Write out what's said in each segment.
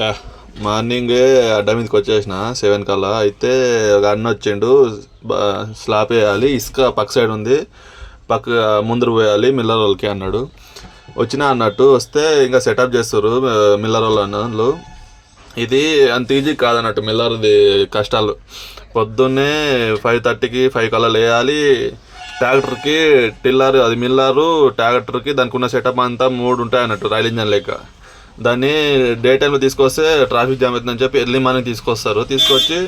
Yeah, morning అడ్డ మీదకి వచ్చేసిన సెవెన్ కల్లా. అయితే ఒక అన్న వచ్చిండు బ- స్లాబ్ వేయాలి ఇసుక పక్క సైడ్ ఉంది పక్క ముందరు పోయాలి మిల్లర్ వాళ్ళకి అన్నాడు. వచ్చిన అన్నట్టు వస్తే ఇంకా సెటప్ చేస్తారు మిల్లర్ వాళ్ళు ఇది అంత ఈజీ కాదన్నట్టు మిల్లర్ది కష్టాలు. పొద్దున్నే ఫైవ్ థర్టీకి ఫైవ్ కల్లా లేయాలి ట్రాక్టర్కి టిల్లర్ అది మిల్లరు ట్రాక్టర్కి దానికి ఉన్న సెటప్ అంతా మూడు ఉంటాయి అన్నట్టు రైల్ ఇంజన్ లెక్క. దాన్ని డే టైంలో తీసుకొస్తే ట్రాఫిక్ జామ్ అవుతుందని చెప్పి ఎర్లీ మార్నింగ్ తీసుకొస్తారు. తీసుకొచ్చి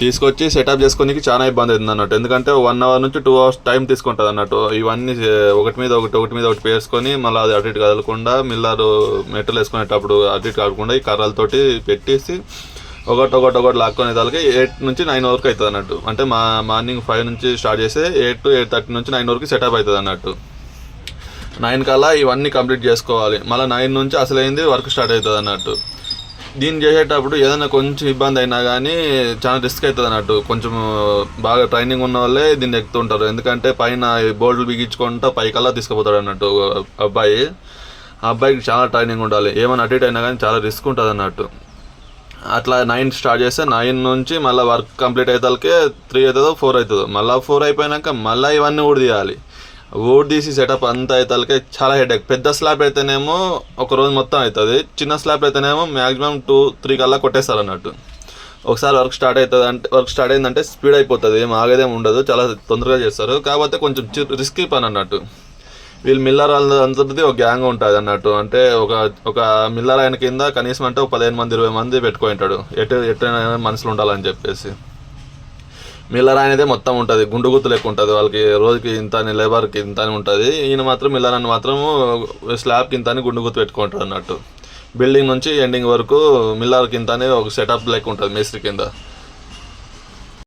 తీసుకొచ్చి సెటప్ చేసుకోనికి చాలా ఇబ్బంది అవుతుంది అన్నట్టు. ఎందుకంటే వన్ అవర్ నుంచి టూ అవర్స్ టైం తీసుకుంటుంది అన్నట్టు. ఇవన్నీ ఒకటి మీద ఒకటి ఒకటి మీద ఒకటి పేర్చుకొని మళ్ళీ అది అటు ఇటు కదలకుండా మిల్లరు మెటల్ వేసుకునేటప్పుడు అటు ఇటు కాకుండా ఈ కర్రలతోటి పెట్టేసి ఒకటి ఒకటి ఒకటి లాక్కునే దానికి ఎయిట్ నుంచి నైన్ వరకు అవుతుంది అన్నట్టు. అంటే మా మార్నింగ్ ఫైవ్ నుంచి స్టార్ట్ చేస్తే ఎయిట్ టు ఎయిట్ థర్టీ నుంచి నైన్ వరకు సెటప్ అవుతుంది అన్నట్టు. నైన్ కల్లా ఇవన్నీ కంప్లీట్ చేసుకోవాలి. మళ్ళీ నైన్ నుంచి అసలైంది వర్క్ స్టార్ట్ అవుతుంది అన్నట్టు. దీన్ని చేసేటప్పుడు ఏదైనా కొంచెం ఇబ్బంది అయినా కానీ చాలా రిస్క్ అవుతుంది అన్నట్టు. కొంచెం బాగా ట్రైనింగ్ ఉన్న వాళ్ళే దీన్ని ఎక్కుతుంటారు. ఎందుకంటే పైన ఈ బిగించుకుంటా పైకల్లా తీసుకుపోతాడు అన్నట్టు అబ్బాయి. ఆ అబ్బాయికి చాలా ట్రైనింగ్ ఉండాలి. ఏమైనా అటు ఇటు అయినా కానీ చాలా రిస్క్ ఉంటుంది అన్నట్టు. అట్లా నైన్ స్టార్ట్ చేస్తే నైన్ నుంచి మళ్ళీ వర్క్ కంప్లీట్ అయ్యేదాకే త్రీ అవుతుందో ఫోర్ అవుతుందో. మళ్ళీ ఫోర్ అయిపోయినాక మళ్ళీ ఇవన్నీ కూడా తీయాలి ఊడి తీసి సెటప్ అంతా అవుతాకే చాలా హెడేక్ పెద్ద స్లాబ్ అయితేనేమో ఒక రోజు మొత్తం అవుతుంది చిన్న స్లాబ్ అయితేనేమో మ్యాక్సిమం టూ త్రీ కల్లా కొట్టేస్తారు అన్నట్టు. ఒకసారి వర్క్ స్టార్ట్ అవుతుంది అంటే వర్క్ స్టార్ట్ అయిందంటే స్పీడ్ అయిపోతుంది. ఏం ఆగేదేం ఉండదు. చాలా తొందరగా చేస్తారు. కాకపోతే కొంచెం రిస్కీ పని అన్నట్టు. వీళ్ళు మిల్లర్ అందరిది ఒక గ్యాంగ్ ఉంటుంది అన్నట్టు. అంటే ఒక ఒక మిల్లర్ ఆయన కింద కనీసం అంటే ఒక పదిహేను మంది ఇరవై మంది పెట్టుకుంటాడు ఎటు ఎటు మనుషులు ఉండాలని చెప్పేసి. మిల్లర్ అనేది మొత్తం ఉంటుంది. గుండు గుత్తు లెక్క ఉంటుంది. వాళ్ళకి రోజుకి ఇంత అని లేబర్కి ఇంత అని ఉంటుంది. ఈయన మాత్రం మిల్లర్ అని మాత్రం స్లాబ్కి ఇంత అని గుండు గుత్తు పెట్టుకుంటాడు అన్నట్టు. బిల్డింగ్ నుంచి ఎండింగ్ వరకు మిల్లర్కి ఇంత అని ఒక సెటప్ లెక్క ఉంటుంది మేస్త్రి కింద.